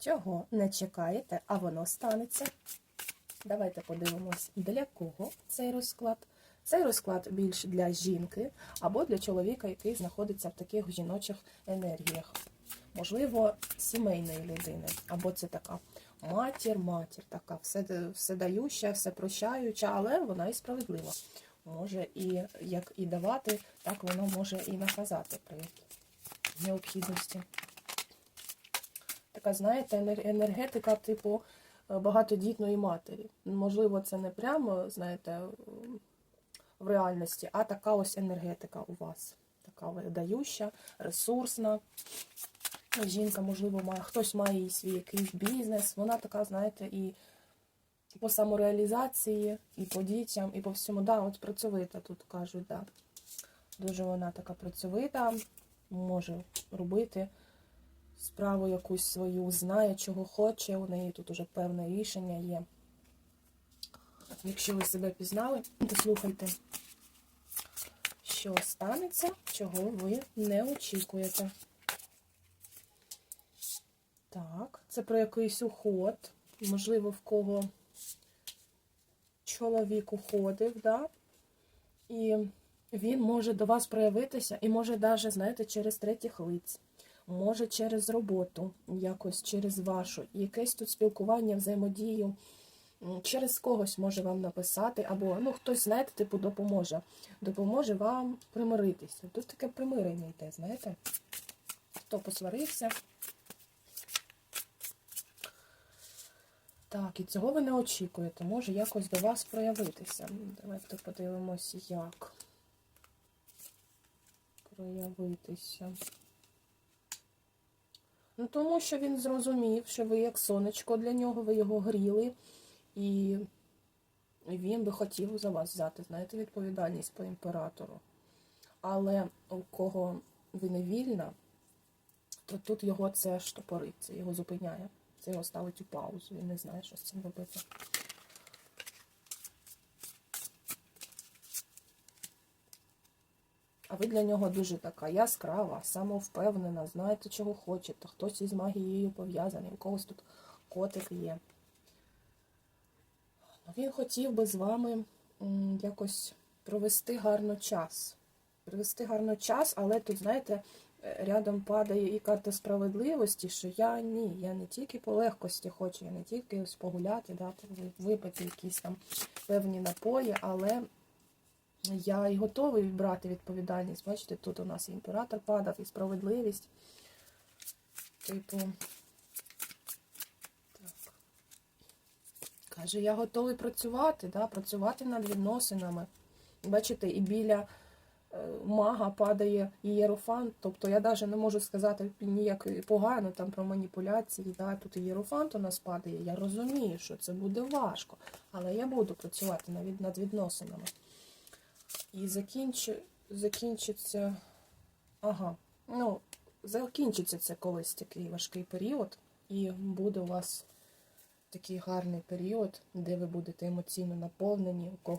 чого не чекаєте, а воно станеться. Давайте подивимось, для кого цей розклад. Цей розклад більш для жінки або для чоловіка, який знаходиться в таких жіночих енергіях. Можливо, сімейної людини, або це така матір, матір, така все, вседающа, все прощаюча, але вона і справедлива. Може і як і давати, так воно може і наказати при необхідності. Така, знаєте, енергетика, типу, е, багатодітної матері. Можливо, це не прямо, знаєте, в реальності, а така ось енергетика у вас. Така видающа, ресурсна. Жінка, можливо, має, хтось має і свій якийсь бізнес. Вона така, знаєте, і по самореалізації, і по дітям, і по всьому. Да, от працьовита тут кажуть, да. Дуже вона така працьовита, може робити справу якусь свою, знає, чого хоче. У неї тут уже певне рішення є. Якщо ви себе пізнали, то слухайте, що станеться, чого ви не очікуєте. Так, це про якийсь уход. Можливо, в кого чоловік уходив, да? І він може до вас проявитися, і може навіть, знаєте, через третіх лиць, може через роботу, якось через вашу, якесь тут спілкування, взаємодію. Через когось може вам написати, або ну хтось, знаєте, типу, допоможе. Допоможе вам примиритися. Тут таке примирення йде, знаєте? Хто посварився. Так, і цього ви не очікуєте. Може якось до вас проявитися. Давайте подивимось, як проявитися. Ну, тому що він зрозумів, що ви як сонечко для нього, ви його гріли, і він би хотів за вас взяти, знаєте, відповідальність по імператору. Але у кого ви не вільна, то тут його це штопорить, це його зупиняє. Це його ставить у паузу. Він не знає, що з цим робити. А ви для нього дуже така яскрава, самовпевнена, знаєте, чого хочете. Хтось із магією пов'язаний, у когось тут котик є. Ну, Він хотів би з вами якось провести гарно час. Провести гарно час, але тут, знаєте, е, рядом падає і карта справедливості, що я ні, я не тільки по легкості хочу, я не тільки ось погуляти, да, випити якісь там певні напої, але я і готовий брати відповідальність. Бачите, тут у нас і імператор падав, і справедливість. Типу. Так. Каже, я готовий працювати, да, працювати над відносинами. Бачите, і біля е, мага падає ієрофант. Тобто я навіть не можу сказати ніяк погано там про маніпуляції. Да, тут ієрофант у нас падає. Я розумію, що це буде важко, але я буду працювати над відносинами. І закінчу, закінчиться. Ага. Ну, закінчиться це колись такий важкий період, і буде у вас такий гарний період, де ви будете емоційно наповнені, у кого